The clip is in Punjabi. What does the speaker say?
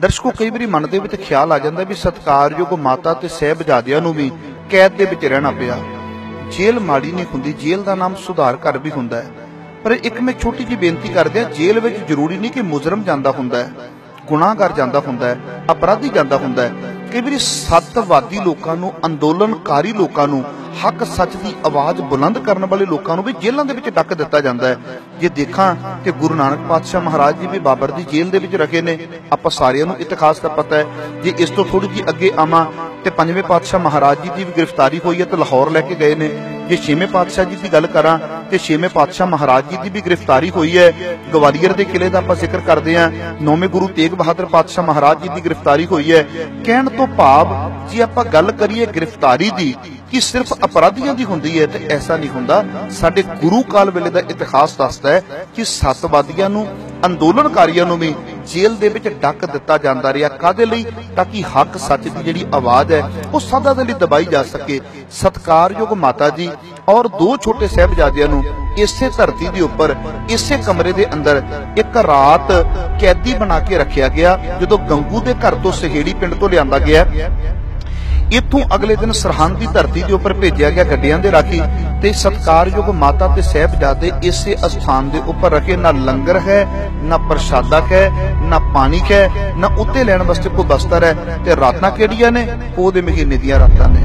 ਦਰਸ਼ਕੋ, ਕਈ ਵਾਰੀ ਮਨ ਦੇ ਵਿੱਚ ਖਿਆਲ ਆ ਜਾਂਦਾ ਵੀ ਸਤਕਾਰਯੋਗ ਮਾਤਾ ਤੇ ਸਹਿਬਜ਼ਾਦਿਆਂ ਨੂੰ ਵੀ ਕੈਦ ਦੇ ਵਿੱਚ ਰਹਿਣਾ ਪਿਆ। ਜੇਲ੍ਹ ਮਾੜੀ ਨਹੀਂ ਹੁੰਦੀ, ਜੇਲ੍ਹ ਦਾ ਨਾਮ ਸੁਧਾਰ ਘਰ ਵੀ ਹੁੰਦਾ ਹੈ। ਪਰ ਇੱਕ ਮੈਂ ਛੋਟੀ ਜਿਹੀ ਬੇਨਤੀ ਕਰਦੇ ਆ ਜੇਲ੍ਹ ਵਿੱਚ ਜ਼ਰੂਰੀ ਨਹੀਂ ਕਿ ਮੁਜਰਮ ਜਾਂਦਾ ਹੁੰਦਾ ਹੈ, ਗੁਨਾਹਗਰ ਜਾਂਦਾ ਹੁੰਦਾ ਹੈ, ਅਪਰਾਧੀ ਜਾਂਦਾ ਹੁੰਦਾ ਹੈ। ਕਈ ਵਾਰੀ ਸੱਤਵਾਦੀ ਲੋਕਾਂ ਨੂੰ, ਅੰਦੋਲਨਕਾਰੀ ਲੋਕਾਂ ਨੂੰ ਹੱਕ ਸੱਚ ਦੀ ਆਵਾਜ਼ ਬੁਲੰਦ ਕਰਨ ਵਾਲੇ ਲੋਕਾਂ ਨੂੰ ਵੀ ਜੇਲ੍ਹਾਂ ਦੇ ਵਿੱਚ ਡੱਕ ਦਿੱਤਾ ਜਾਂਦਾ ਹੈ। ਜੇ ਦੇਖਾਂ ਤੇ ਗੁਰੂ ਨਾਨਕ ਪਾਤਸ਼ਾਹ ਮਹਾਰਾਜ ਜੀ ਵੀ ਬਾਬਰ ਦੀ ਜੇਲ੍ਹ ਦੇ ਵਿੱਚ ਰੱਖੇ ਨੇ, ਆਪਾਂ ਸਾਰਿਆਂ ਨੂੰ ਇਤਿਹਾਸ ਦਾ ਪਤਾ ਹੈ ਜੇ ਇਸ ਤੋਂ ਥੋੜੀ ਜਿਹੀ ਅੱਗੇ ਆਵਾਂ ਤੇ ਪੰਜਵੇਂ ਪਾਤਸ਼ਾਹ ਮਹਾਰਾਜ ਜੀ ਦੀ ਵੀ ਗ੍ਰਿਫਤਾਰੀ ਹੋਈ ਹੈ ਤੇ ਲਾਹੌਰ ਲੈ ਕੇ ਗਏ ਨੇ। ਜੇ ਛੇਵੇਂ ਪਾਤਸ਼ਾਹ ਜੀ ਦੀ ਗੱਲ ਕਰਾਂ ਤੇ ਛੇਵੇਂ ਪਾਤਸ਼ਾਹ ਮਹਾਰਾਜ ਜੀ ਦੀ ਵੀ ਗ੍ਰਿਫਤਾਰੀ ਹੋਈ ਹੈ, ਗਵਾਲੀਅਰ ਦੇ ਕਿਲੇ ਦਾ ਆਪਾਂ ਜ਼ਿਕਰ ਕਰਦੇ ਹਾਂ, ਨੌਵੇਂ ਗੁਰੂ ਤੇਗ ਬਹਾਦਰ ਪਾਤਸ਼ਾਹ ਮਹਾਰਾਜ ਜੀ ਦੀ ਗ੍ਰਿਫਤਾਰੀ ਹੋਈ ਹੈ। ਕਹਿਣ ਤੋਂ ਭਾਵ, ਜੇ ਆਪਾਂ ਗੱਲ ਕਰੀਏ ਗ੍ਰਿਫਤਾਰੀ ਦੀ, ਕਿ ਸਿਰਫ ਅਪਰਾਧੀਆਂ ਦੀ ਹੁੰਦੀ ਹੈ, ਤੇ ਐਸਾ ਨਹੀਂ ਹੁੰਦਾ। ਸਾਡੇ ਗੁਰੂ ਕਾਲ ਵੇਲੇ ਦਾ ਇਤਿਹਾਸ ਦੱਸਦਾ ਹੈ ਕਿ ਸੱਤਵਾਦੀਆਂ ਨੂੰ, ਅੰਦੋਲਨਕਾਰੀਆਂ ਨੂੰ ਵੀ ਜੇਲ੍ਹ ਦੇ ਵਿੱਚ ਡੱਕ ਦਿੱਤਾ ਜਾਂਦਾ ਰਿਹਾ। ਕਾਦੇ ਲਈ? ਤਾਂ ਕਿ ਹੱਕ ਸੱਚ ਦੀ ਜਿਹੜੀ ਆਵਾਜ਼ ਹੈ, ਉਹ ਸਦਾ ਦੇ ਲਈ ਦਬਾਈ ਜਾ ਸਕੇ। ਸਤਕਾਰਯੋਗ ਮਾਤਾ ਜੀ ਔਰ ਦੋ ਛੋਟੇ ਸਹਿਬਜ਼ਾਦਿਆਂ ਨੂੰ ਇਸੇ ਧਰਤੀ ਦੇ ਉੱਪਰ, ਇਸੇ ਕਮਰੇ ਦੇ ਅੰਦਰ ਇੱਕ ਰਾਤ ਕੈਦੀ ਬਣਾ ਕੇ ਰੱਖਿਆ ਗਿਆ, ਜਦੋਂ ਗੰਗੂ ਦੇ ਘਰ ਤੋਂ ਸਹੇੜੀ ਪਿੰਡ ਤੋਂ ਲਿਆਂਦਾ ਗਿਆ। ਇੱਥੋਂ ਅਗਲੇ ਦਿਨ ਸਰਹੰਦ ਦੀ ਧਰਤੀ ਦੇ ਉੱਪਰ ਭੇਜਿਆ ਗਿਆ ਗੱਡੀਆਂ ਦੇ ਰਾਖੀ ਤੇ ਸਤਕਾਰਯੋਗ ਮਾਤਾ ਤੇ ਸਹਿਬਜ਼ਾਦੇ ਇਸੇ ਅਸਥਾਨ ਦੇ ਉੱਪਰ ਰਖੇ। ਨਾ ਲੰਗਰ ਹੈ, ਨਾ ਪ੍ਰਸ਼ਾਦਾ ਹੈ ਨਾ ਪਾਣੀ ਹੈ ਨਾ ਉੱਤੇ ਲੈਣ ਵਾਸਤੇ ਕੋਈ ਬਸਤਰ ਹੈ ਤੇ ਰਾਤਾਂ ਕਿਹੜੀਆਂ ਨੇ? ਉਹਦੇ ਮਹੀਨੇ ਦੀਆਂ ਰਾਤਾਂ ਨੇ।